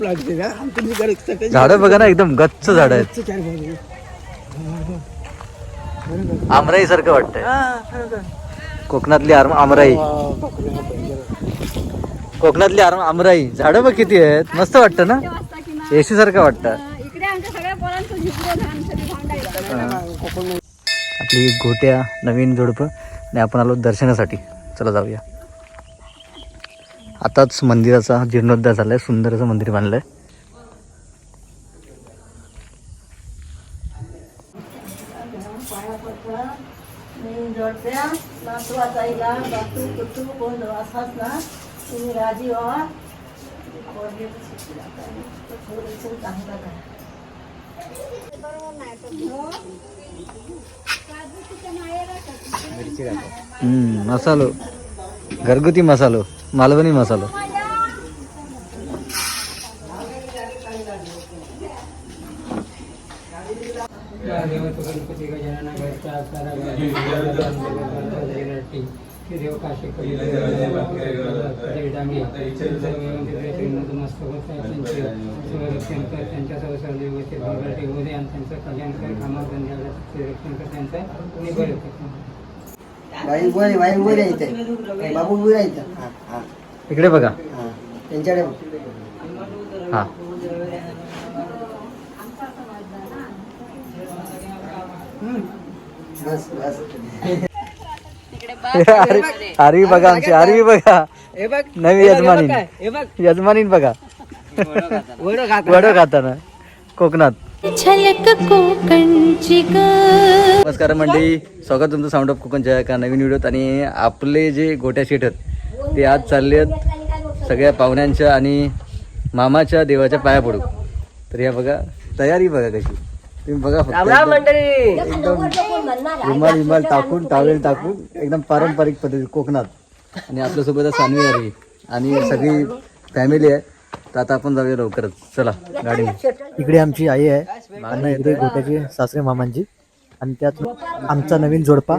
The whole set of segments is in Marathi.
लागते ना. झाडं बघा ना एकदम गच्च झाड आहेत चार बाजू आमराई सारखं वाटतंय. हा कोकणातली आम- आमराई. कोकणातली आम- आमराई. झाडं बघ किती आहेत. मस्त वाटतं ना? वाजता एसी सारखं वाटतं. इकडे आमच्या सगळ्या पोरांचं झिपरो धान सगळी भांडायला आपली गोट्या नवीन जोडपं आणि आपण आलो दर्शनासाठी. चला जाऊया. आताच मंदिराचा जीर्णोद्धार झालाय सुंदर असं मंदिर बांधलंय. हम्म, मसालो. घरगुती मसालो. मालवणी मसालो बाई वर बाई वर यायचंय बाबू वर यायचं हा हा. इकडे बघा. हा त्यांच्याकडे बघ. हा. बस बस. अरे आरवी बघा आमची आरवी बघा. हे बघ नवी यजमानी हे बघ वड खाताना. कोकणात. झलक कोकणची ग नमस्कार मंडळी स्वागत तुमचं साऊंड ऑफ कोकणच्या एका नवीन व्हिडिओत आणि आपले जे गोट्या शेट आहेत ते आज चालले आहेत सगळ्या पाहुण्यांच्या आणि मामाच्या देवाच्या पाया पडू. तर या बघा तयारी बघा कशी. तुम्ही बघा फक्त एकदम रुमाल विमाल टाकून टावेल टाकून एकदम पारंपरिक पद्धती कोकणात. आणि आपल्यासोबत आहे सानवी आरवी आणि सगळी फॅमिली आहे. तर आता आपण जाऊया लवकरच. चला गाडी इकडे आमची आई आहे. आणि इकडे गोट्याची सासरे मामांची. आणि त्यात आमचा नवीन जोडपा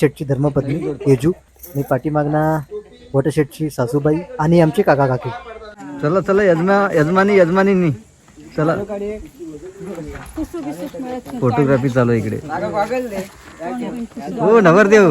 शेटची धर्मपत्नी तेजू. आणि पाठीमागना शेटची सासूबाई आणि आमचे काका काकी. चला चला यजमा यजमानी यजमानींनी. चला. फोटोग्राफी चालू इकडे. हो नवरदेव.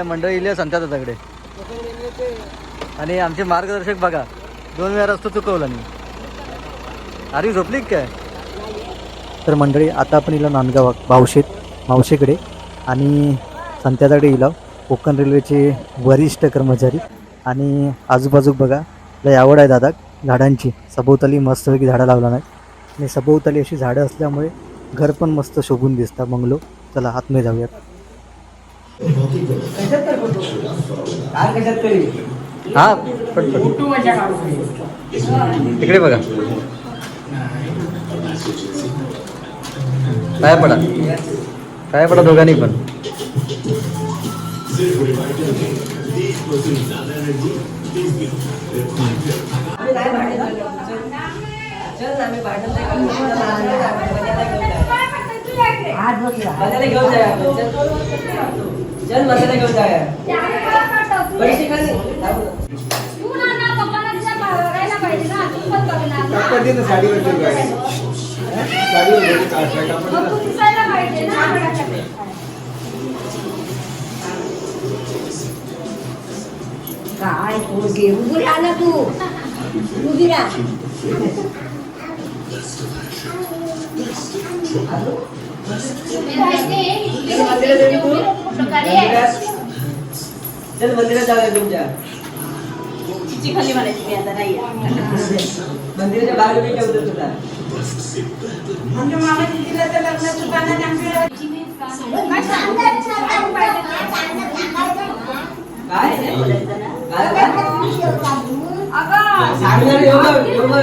मंडई इली इली संतात सगळे आणि आमचे मार्गदर्शक बघा दोन वेळा रस्ता चुकवला मी. अरे झोपली काय? तर मंडळी आता आपण इला नांदगाव मावशेत मावशेकडे आणि संत्याकडे इला कोकण रेल्वेचे वरिष्ठ कर्मचारी आणि आजूबाजूक बघा लय आवड आहे दादा झाडांची. सभोवताली मस्तपैकी झाडं लावला नाही आणि सभोवताली अशी झाडं असल्यामुळे घर पण मस्त शोभून दिसतात बंगलो. चला आतमध्ये जाऊयात. हा तिकडे बघा. काय पडा. काय पडा दोघांनी पण. जाऊया आपण. चल. मसाला घेऊन जाऊया पैसे का नाही? तू ना साडीवर ठेव गाडी. साडीवर ठेव, काढ, काढ. मग तू दिसायला पाहिजे ना काय पोरगी उभी राहा ना तू उभी राहा चल मंदिरात जाऊया तू. मंदिरात. चल मंदिरात जाऊया तुमच्या खाली म्हणायची मी आता नाही मंदिराच्या बाहेर मी ठेवतो तुला काय काय अगं सांगणार एवढं एवढं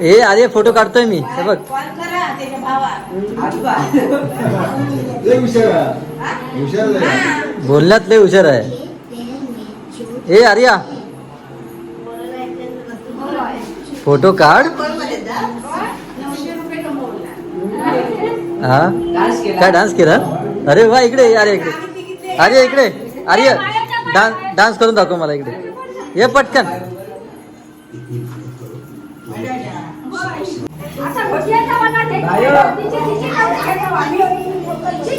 ए आधी फोटो काढतोय मी. हे बघ. बोलण्यात लय हुशार आहे. ए आर्या. फोटो काढ. हा? डान्स केला. काय डान्स केला? अरे वा इकडे अरे इकडे. अरे इकडे. अरे डान्स डान्स करून दाखव मला इकडे. ये पटकन. आता घोटियाच्या मनात एक बायो. तिची- तिची तेवढी खेळतो आम्ही. तिची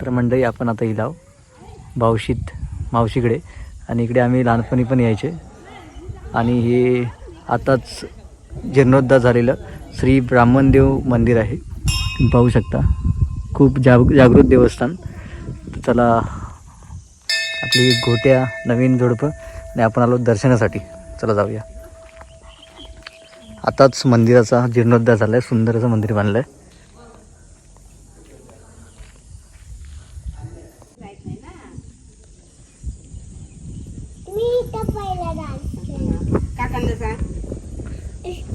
तर मंडळी आपण आता इलाव भावशीत मावशीकडे आणि इकडे आम्ही लहानपणी पण यायचे. आणि हे आताच जीर्णोद्धार झालेलं श्री ब्राह्मणदेव मंदिर आहे. तुम्ही पाहू शकता. खूप जाग जागृत देवस्थान. चला आपली गोट्या नवीन जोडपं आणि आपण आलो दर्शनासाठी. चला जाऊया. आताच मंदिराचा जीर्णोद्धार झाला आहे सुंदर असं मंदिर बांधलं आहे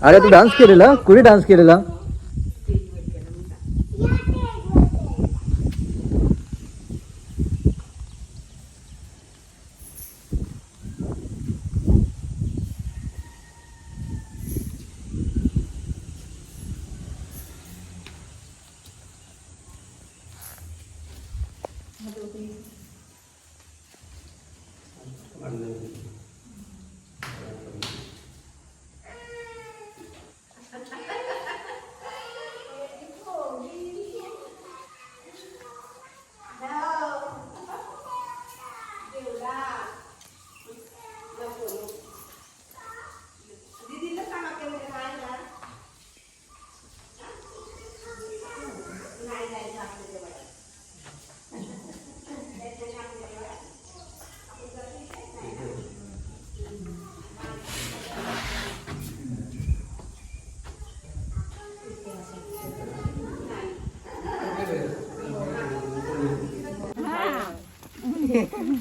अरे तू डान्स केलेला कुठे डान्स केलेला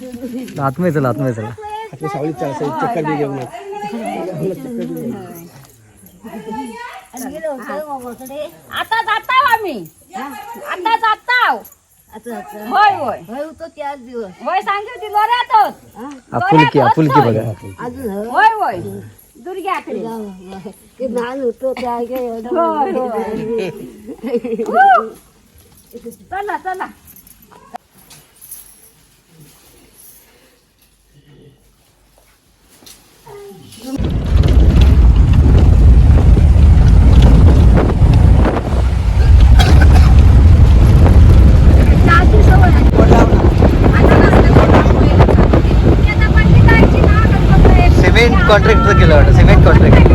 आतमध्ये चला आतमध्ये चला. आता जाताव आम्ही. आता जाताव. होय होय. त्याच दिवस होय सांगितलं होती लोऱ्यातच आपुलकी आपुलकी बघा अजून. होय होय. दुर्ग्याकडे ते लहान होतो त्या होय होय. चला चला. कॉन्ट्रॅक्टर केलं वाटतं सिमेंट कॉन्ट्रॅक्ट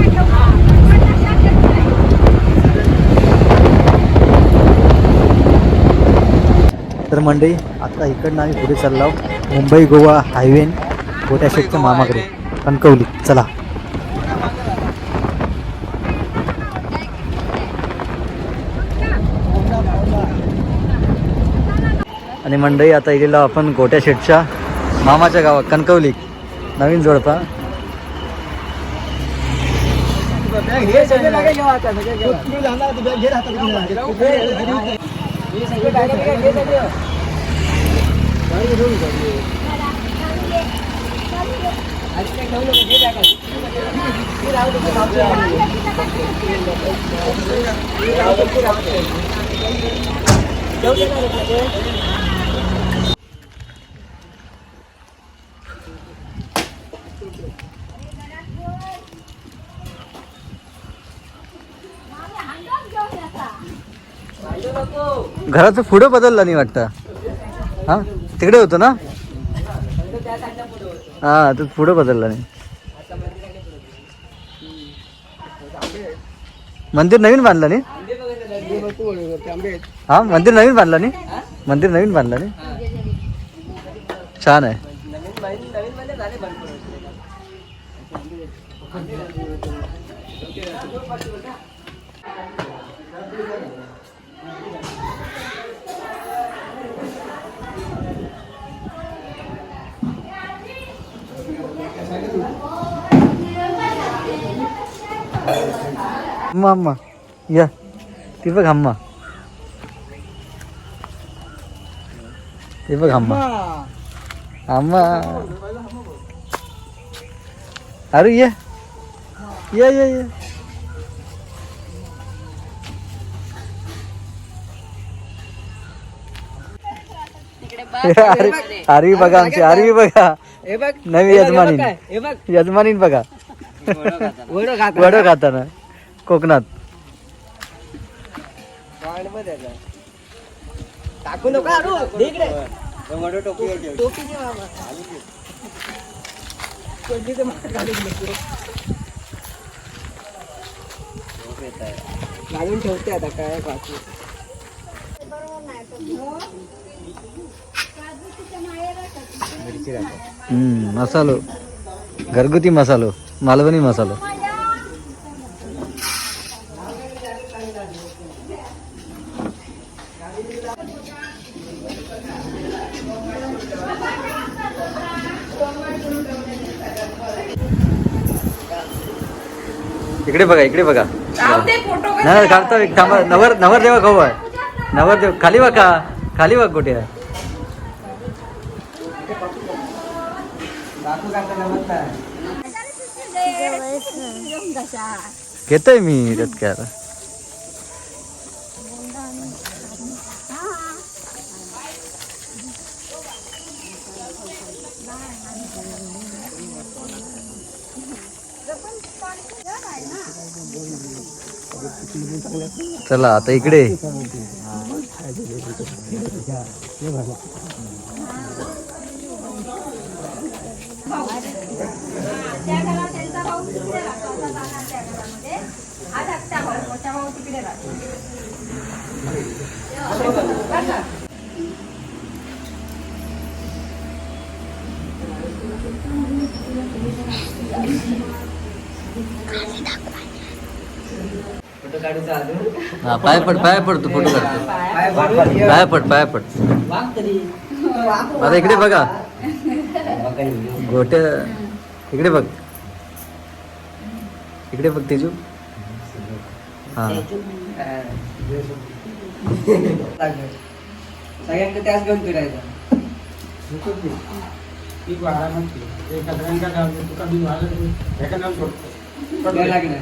तर मंडळी आता इकडनं आम्ही पुढे चाललो मुंबई गोवा हायवे गोट्या शेटच्या मामाकडे. कणकवली चला. आणि मंडई आता इलेलो आपण गोट्या शेटच्या मामाच्या गावात कणकवली. नवीन जोडपा. हे दे, ना रे, घराचं पुढं बदललं नाही वाटतं. हां? तिकडे होतं ना? हां तर पुढं बदललं नाही. मंदिर नवीन बांधलं नाही? हां मंदिर नवीन बांधलं नाही? मंदिर नवीन बांधलं नाही? छान आहे. अम्मा अम्मा. या. ती बघ अम्मा. ती बघ अम्मा. अम्मा. अरे ये. ये ये ये. अरे आरवी बघा आमची आरवी बघा. नवी यजमानी हे बघ वड खाताना. कोकणात. टाकू नका. घालून ठेवते आता काय बाकी हम्म मसालो. घरगुती मसालो. मालवणी मसालो. इकडे बघा इकडे बघा. नाही नाही, काढतो एक थांबा. नवर नवरदेवा खाऊ आहे. नवरदेव खाली बघा खाली बघ कुठे आहे. घेतोय मी त्यात काय चला आता इकडे. त्या घरात हा पाय पड पाय पड तू फोटो काढतो. पाय पड. पाय पड आता इकडे बघा. गोट्या इकडे बघ. इकडे बघ तेजू. हा. सगळ्यांकडे त्याच घेऊन फिरायचं. वेळ लागणार.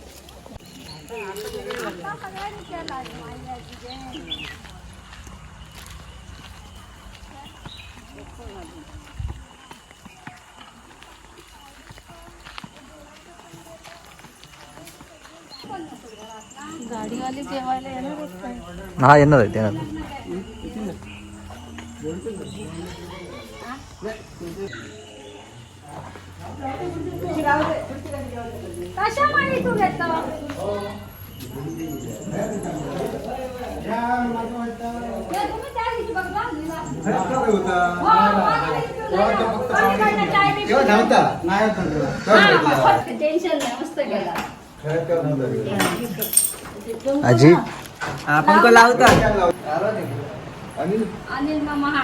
गाडीवाले जेवायला येणार आहेत काय हा येणार आहे येणार कशा तू घेतला हे तुम्ही त्या दिवशी बघला टेन्शन नाही मस्त गेला आपण तो लावता अनिल अनिल मामा हा.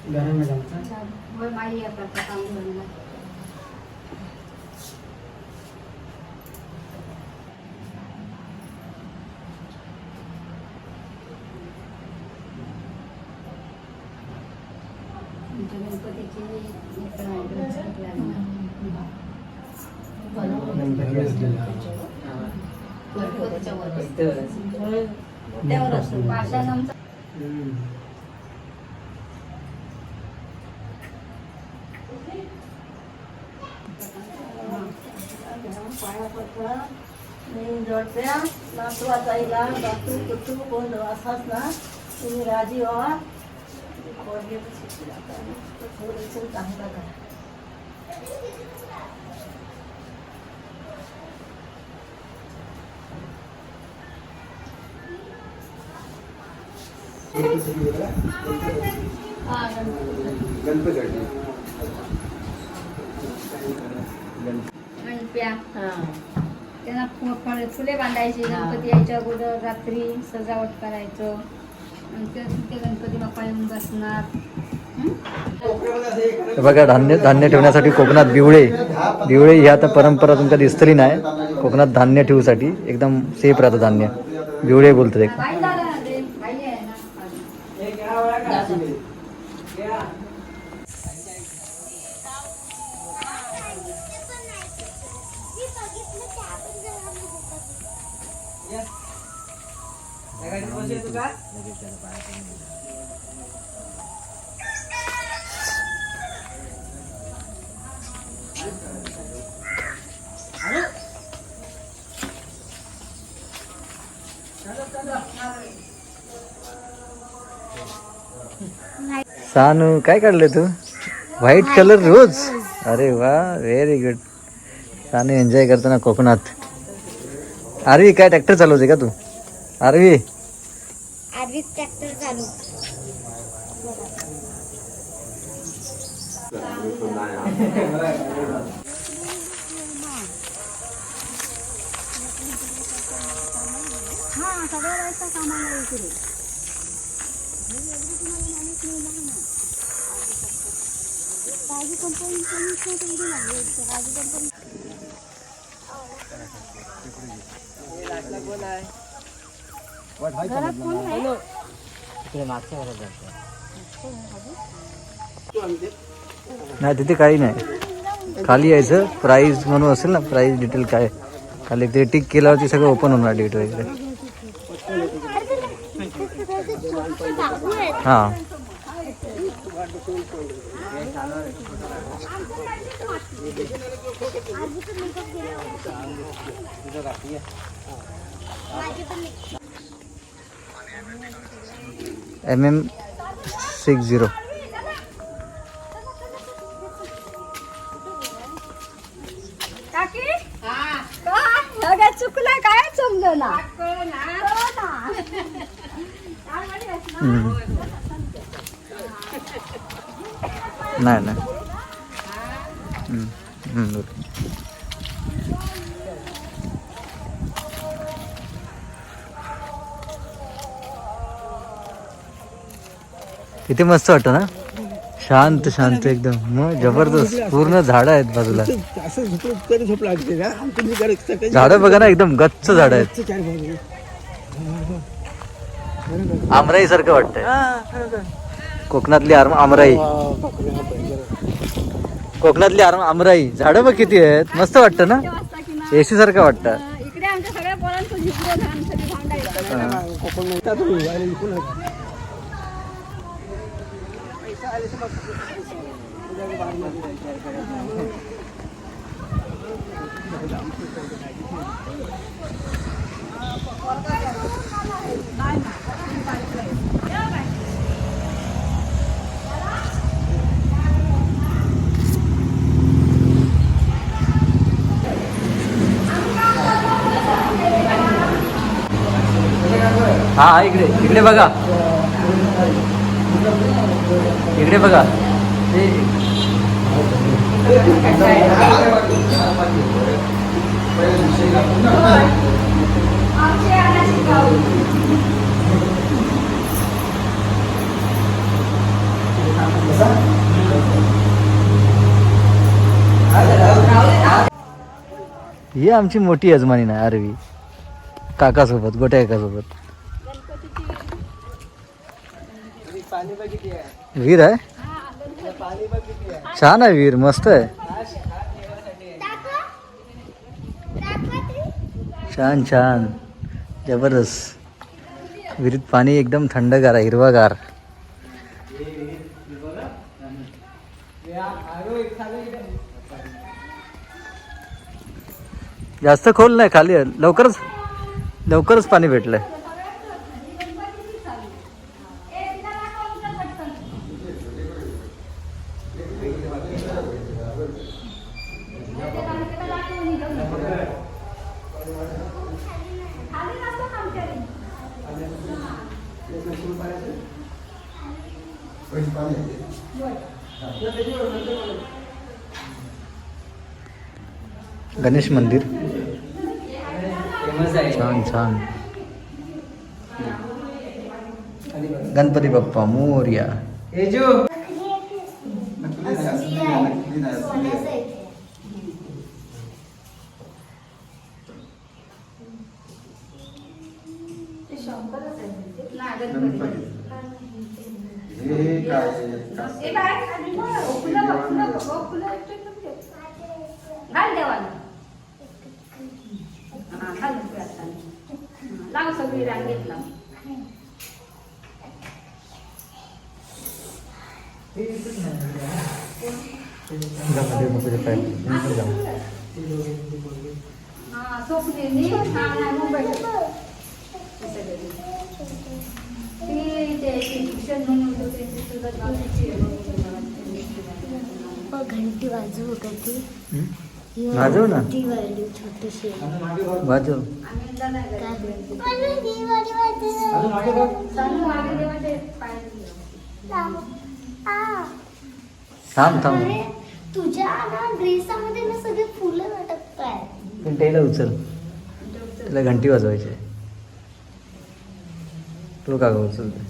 हा? हा, तेच केलं होय. गणपतीच्या वर असते. त्यावर असतो पाषाण आमचा पाया पडला मी जोडत्या नातवाचा इला बातू कुटू कोण असाच ना तुम्ही राजी व्हा पोरगे थोडंसं चांगला करा हा। गणपती. गणपती. गणप्या. हा। त्यांना फु- फळ- फुले बांधायची गणपती यायच्या अगोदर रात्री सजावट करायचं. नंतर तिथे गणपती बाप्पा येऊन बसणार. बघा धान्य धान्य ठेवण्यासाठी कोकणात बिवळे. बिवळे ही आता परंपरा तुमका दिसतली नाही. कोकणात धान्य ठेवूसाठी एकदम सेफ राहतं धान्य. बिवळे बोलतात एक. सानू काय काढलं तू? व्हाईट कलर रोज अरे वा व्हेरी गुड सानू एन्जॉय करताना कोकणात. आरवी काय ट्रॅक्टर चालवते का तू? आरवी? आधीच ट्रॅक्टर चालू हा सगळ्या कामाला इकडे कंपनी कंपनी घरात कोण नाही नाही तिथे काही नाही. खाली यायचं. प्राईज म्हणून असेल ना प्राईज डिटेल काय खाली ते टिक केल्यावरती सगळं ओपन होणार डेट वगैरे. हां. M M six zero. चुकलं काय समजलं ना. नाही नाही. किती मस्त वाटतं ना? शांत शांत एकदम. मग जबरदस्त. पूर्ण झाडं आहेत बाजूला. असं झोपलं तरी झोप लागते का तुम्ही जरा सकाळी- झाडं बघा ना एकदम. गच्च झाडं आहेत. चार. आमराई सारखं वाटतंय. हा, खरं कोकणातली आम- आमराई. कोकणातली आम- आमराई. झाडं बघ किती आहेत. मस्त वाटतं ना? एसी सारखं वाटतं. इकडे आमच्या सगळ्या पोरांचं झिपरो धान सगळी भांडा येतात कोकण नाही. आता तुम्ही आणि इकडून हा इकडे इकडे बघा. इकडे बघा. ही आमची मोठी यजमानी ना आरवी. काकासोबत गोट्या काकासोबत. वीर आहे? छान आहे वीर मस्त आहे. छान छान. जबरदस्त. विहिरीत पाणी एकदम थंडगार आहे हिरवागार. जास्त खोल नाही खाली लवकरच लवकरच पाणी भेटलंय. गणेश मंदिर फेमस आहे छान छान गणपती बाप्पा मोर्या एजू घाल देवाला हा, घाल उकळी आता. हा, लाव सगळी रांगेत लाव हा हा हा मुंबईला ते ती ते शिक्षण म्हणून होतं सुद्धा घंटी वाजू का ती वाजव ना. ती वाजली छोटीशी वाजव. आम्ही एकदा थांब. थांब तुझ्या ना ड्रेसामध्ये ना सगळे फुलं लटकत आहे पण टेला उचल. तिला घंटी वाजवायची. आहे. तो का गं उचलते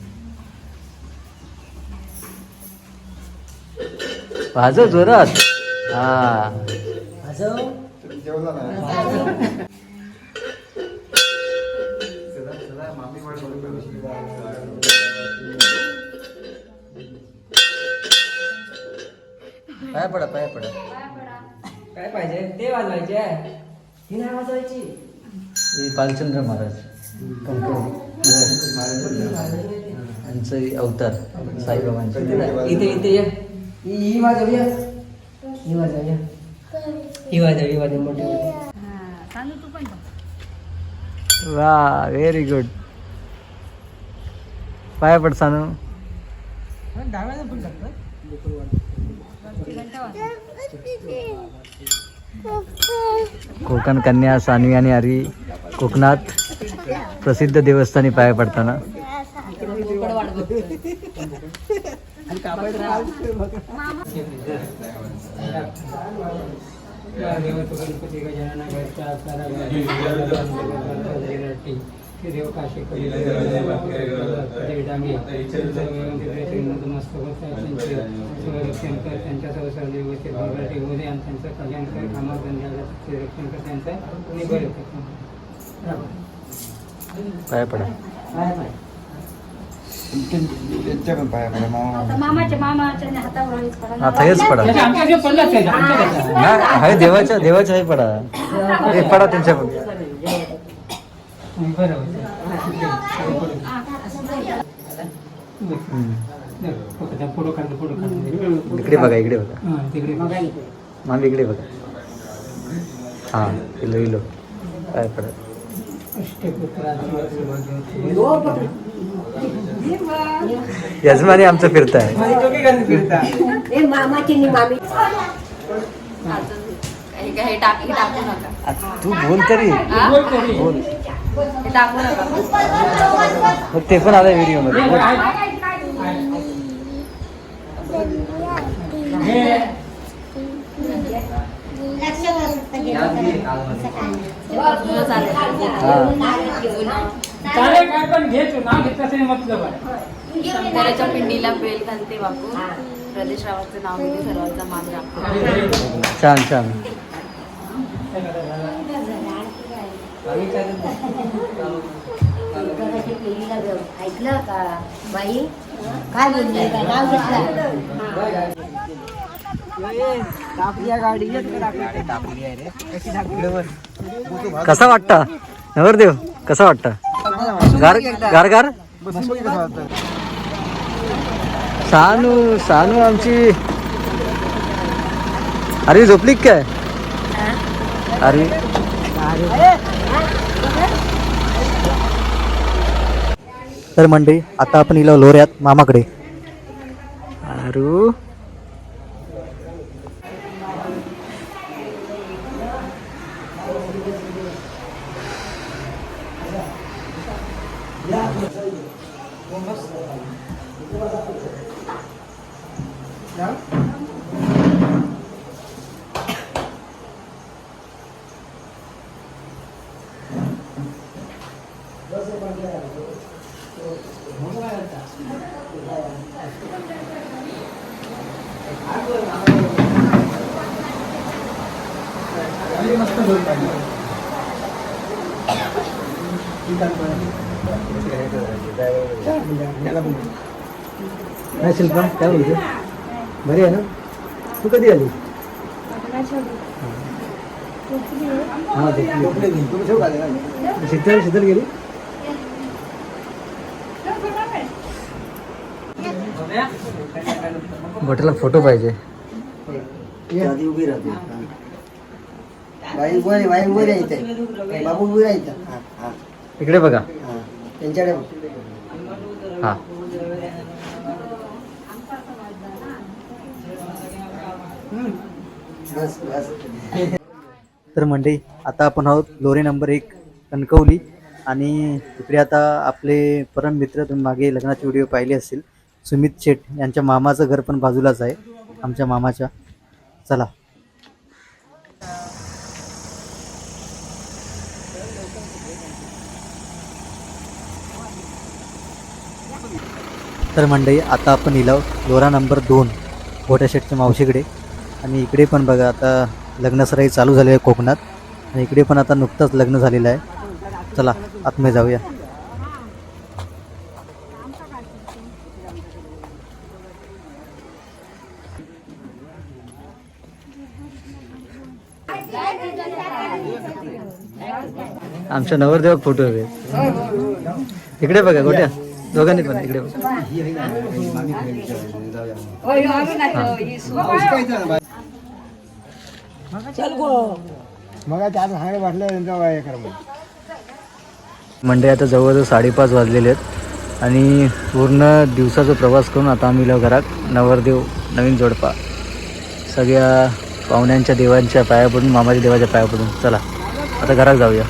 वाजव जोरात. हा. पाया पडा पाया पडा. काय पाहिजे? ते वाजवायचे. आहे ही नाही वाजवायची. हे बालचंद्र महाराज. यांचं अवतार साईबाबांचे. इथे इथे ये. ही ही वाजव या ही वाजव या ही वाजव ही वाजव मोठी वाजव. हा, चालू तू पण बघ. वा व्हेरी गुड पाया पड सानू. ती घंटा वाजव. कोकण कन्या सानवी आणि आरी कोकणात प्रसिद्ध देवस्थानी पाया पडताना. व्यवस्थित भरभराटी होऊ दे आणि त्यांचं कल्याण कर कामात धंद्याचं रक्षण कर त्यांचं निबर पाया पडा. त्यांच्या पण पाया पडा देवाच्या देवाच्या पडा. हे. पडा त्यांच्या पण बरोबर हम्म. फोटो काढतो फोटो काढतो इकडे बघा इकडे बघा. हां तिकडे मान इकडे बघा. हा इलो इलो. पाया पडा यजमानी आमचं फिरताय. हे टाक हे टाकू नका. तू बोल तरी. हा? बोल हे टाकू नका. मग ते पण आलंय व्हिडिओमध्ये बोल. जुनं चालेल चालेल काय पण घेतो नाव घेतलं तरी मतलब आहे. शंकराच्या पिंडीला बेल घालते प्रदेश रावाचं नाव घेते सर्वांचा मान राखतो. छान छान. ऐकलं का बाई काय बोलली काय नाव घेतलं कसा वाटता? नवरदेव कसा वाटता? गार गार गार सानू सानू आमची अरे झोपली काय? अरे तर मंडळी आता आपण इला लोऱ्यात मामाकडे अरू शिल्पा काय बोलते बरी आहे ना? तू कधी आली? हा शीतल शीतल गेली? बटेला फोटो पाहिजे. उभी राहते. बाबू उभी राहायचं इकडे बघा. त्यांच्याकडे बघ. हा बस बस तर मंडळी आता आपण आहोत लोरी नंबर एक कणकवली. आणि इकडे आता आपले परम मित्र तुम्ही मागे लग्नाचे व्हिडिओ पाहिले असतील. सुमित शेठ यांच्या मामाचं घर पण बाजूलाच आहे आमच्या मामाच्या. चला. तर मंडळी आता आपण इलाव लोरा नंबर दोन गोट्या शेठच्या मावशीकडे. आणि इकडे पण बघा आता लग्नसराई चालू झाली आहे कोकणात. आणि इकडे पण आता नुकतंच लग्न झालेलं आहे. चला आतमध्ये जाऊया. आमच्या नवरदेव फोटो हवे इकडे बघा गोट्या. दोघांनी पण इकडे बघा. मग वाटलं कर मंडे आता जवळजवळ साडेपाच वाजलेले आहेत. आणि पूर्ण दिवसाचा प्रवास करून आता आम्ही लो घरात नवरदेव नवीन जोडपा सगळ्या पाहुण्यांच्या देवांच्या पाया पडून मामाच्या देवाच्या पाया पडून चला आता घरात जाऊया.